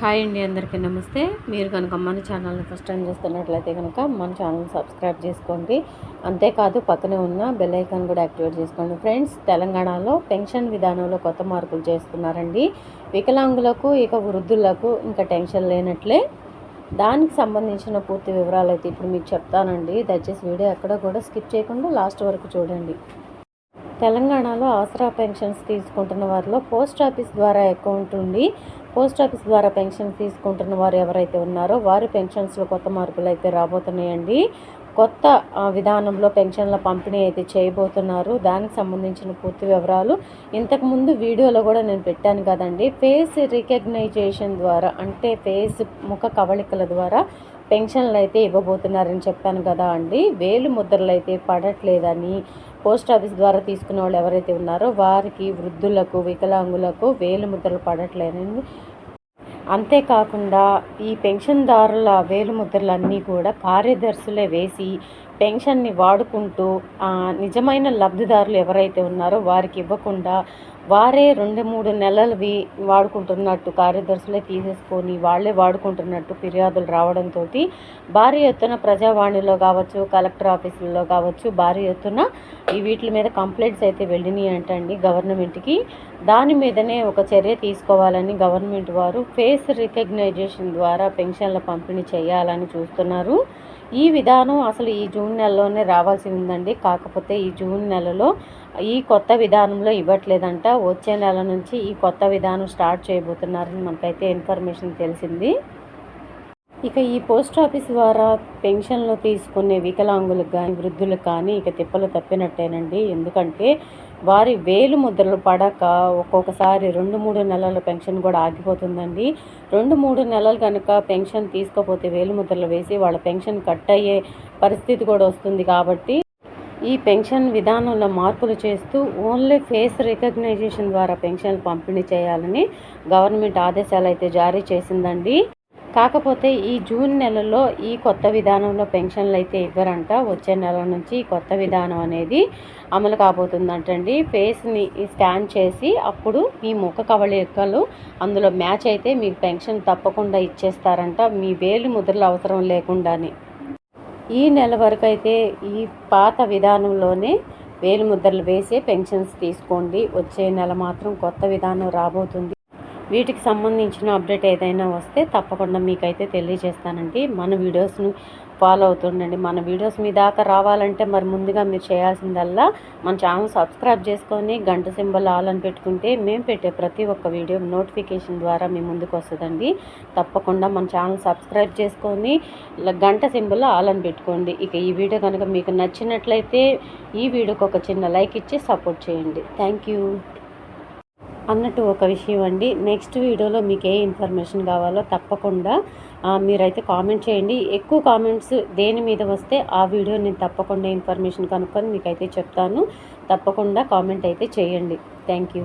Hi అండి అందరికీ నమస్తే. మీరు కనుక మన ఛానల్ని ఫస్ట్ టైం చూస్తున్నట్లయితే కనుక మన ఛానల్ని సబ్స్క్రైబ్ చేసుకోండి. అంతేకాదు పక్కనే ఉన్న బెల్ ఐకాన్ కూడా యాక్టివేట్ చేసుకోండి. ఫ్రెండ్స్ తెలంగాణలో పెన్షన్ విధానంలో కొత్త మార్పులు చేస్తున్నారండి. వికలాంగులకు ఇక వృద్ధులకు ఇంకా టెన్షన్ లేనట్లే. దానికి సంబంధించిన పూర్తి వివరాలు అయితే ఇప్పుడు మీకు చెప్తానండి. దయచేసి వీడియో ఎక్కడ కూడా స్కిప్ చేయకుండా లాస్ట్ వరకు చూడండి. తెలంగాణలో ఆసరా పెన్షన్స్ తీసుకుంటున్న వారిలో పోస్ట్ ఆఫీస్ ద్వారా అకౌంట్ ఉండి పోస్ట్ ఆఫీస్ ద్వారా పెన్షన్ తీసుకుంటున్న వారు ఎవరైతే ఉన్నారో వారి పెన్షన్స్లో కొత్త మార్పులు అయితే రాబోతున్నాయండి. కొత్త విధానంలో పెన్షన్ల పంపిణీ అయితే చేయబోతున్నారు. దానికి సంబంధించిన పూర్తి వివరాలు ఇంతకుముందు వీడియోలో కూడా నేను పెట్టాను కదండి. ఫేస్ రికగ్నైజేషన్ ద్వారా అంటే ఫేస్ ముఖ కవళికల ద్వారా పెన్షన్లు అయితే ఇవ్వబోతున్నారని చెప్పాను కదా అండి. వేలు ముద్రలు అయితే పడట్లేదని పోస్ట్ ఆఫీస్ ద్వారా తీసుకున్న వాళ్ళు ఎవరైతే ఉన్నారో వారికి వృద్ధులకు వికలాంగులకు వేలు ముద్రలు పడట్లేదని అంతేకాకుండా ఈ పెన్షన్దారుల వేలుముద్రలన్నీ కూడా కార్యదర్శులే వేసి పెన్షన్ని వాడుకుంటూ నిజమైన లబ్ధిదారులు ఎవరైతే ఉన్నారో వారికి ఇవ్వకుండా వారే రెండు మూడు నెలలవి వాడుకుంటున్నట్టు కార్యదర్శులే తీసేసుకొని వాళ్ళే వాడుకుంటున్నట్టు ఫిర్యాదులు రావడంతో భారీ ఎత్తున ప్రజావాణిలో కావచ్చు కలెక్టర్ ఆఫీసుల్లో కావచ్చు భారీ ఎత్తున ఈ వీటి మీద కంప్లైంట్స్ అయితే వెళ్ళినాయి అంటండి. గవర్నమెంట్కి దాని మీదనే ఒక చర్య తీసుకోవాలని గవర్నమెంట్ వారు ఫేస్ రికగ్నైజేషన్ ద్వారా పెన్షన్ల పంపిణీ చేయాలని చూస్తున్నారు. ఈ విధానం అసలు ఈ జూన్ నెలలోనే రావాల్సి ఉందండి. కాకపోతే ఈ జూన్ నెలలో ఈ కొత్త విధానంలో ఇవ్వట్లేదంట. వచ్చే నెల నుంచి ఈ కొత్త విధానం స్టార్ట్ చేయబోతున్నారని మనకైతే ఇన్ఫర్మేషన్ తెలిసింది. ఇక ఈ పోస్ట్ ఆఫీస్ ద్వారా పెన్షన్లు తీసుకునే వికలాంగులకు కానీ వృద్ధులకు కానీ ఇక తిప్పలు తప్పినట్టేనండి. ఎందుకంటే వారి వేలు ముద్రలు పడక ఒక్కొక్కసారి రెండు మూడు నెలల పెన్షన్ కూడా ఆగిపోతుందండి. రెండు మూడు నెలలు కనుక పెన్షన్ తీసుకోపోతే వేలు ముద్రలు వేసి వాళ్ళ పెన్షన్ కట్ అయ్యే పరిస్థితి కూడా వస్తుంది కాబట్టి ఈ పెన్షన్ విధానంలో మార్పులు చేస్తూ ఓన్లీ ఫేస్ రికగ్నైజేషన్ ద్వారా పెన్షన్ పంపిణీ చేయాలని గవర్నమెంట్ ఆదేశాలు అయితే జారీ చేసిందండి. కాకపోతే ఈ జూన్ నెలలో ఈ కొత్త విధానంలో పెన్షన్లు అయితే ఇవ్వరంట. వచ్చే నెల నుంచి ఈ కొత్త విధానం అనేది అమలు కాబోతుందంటండి. ఫేస్ని స్కాన్ చేసి అప్పుడు మీ ముఖ కవళికలు అందులో మ్యాచ్ అయితే మీకు పెన్షన్ తప్పకుండా ఇచ్చేస్తారంట. మీ వేలు ముద్రలు అవసరం లేకుండానే. ఈ నెల వరకు అయితే ఈ పాత విధానంలోనే వేలు ముద్రలు వేసే పెన్షన్స్ తీసుకోండి. వచ్చే నెల మాత్రం కొత్త విధానం రాబోతుంది. వీటికి సంబంధించిన అప్డేట్ ఏదైనా వస్తే తప్పకుండా మీకైతే తెలియజేస్తానండి. మన వీడియోస్ను ఫాలో అవుతుండండి. మన వీడియోస్ మీ దాకా రావాలంటే మరి ముందుగా మీరు చేయాల్సిందల్లా మన ఛానల్ సబ్స్క్రైబ్ చేసుకొని గంట సింబల్ ఆల్ అని పెట్టుకుంటే మేము పెట్టే ప్రతి ఒక్క వీడియో నోటిఫికేషన్ ద్వారా మీ ముందుకు వస్తుందండి. తప్పకుండా మన ఛానల్ సబ్స్క్రైబ్ చేసుకొని గంట సింబల్ ఆల్ అని పెట్టుకోండి. ఇక ఈ వీడియో కనుక మీకు నచ్చినట్లయితే ఈ వీడియోకి ఒక చిన్న లైక్ ఇచ్చి సపోర్ట్ చేయండి. Thank you. అన్నట్టు ఒక విషయం అండి. నెక్స్ట్ వీడియోలో మీకు ఏ ఇన్ఫర్మేషన్ కావాలో తప్పకుండా మీరైతే కామెంట్ చేయండి. ఎక్కువ కామెంట్స్ దేని మీద వస్తే ఆ వీడియో నేను తప్పకుండా ఇన్ఫర్మేషన్ కనుక్కొని మీకైతే చెప్తాను. తప్పకుండా కామెంట్ అయితే చేయండి. Thank you.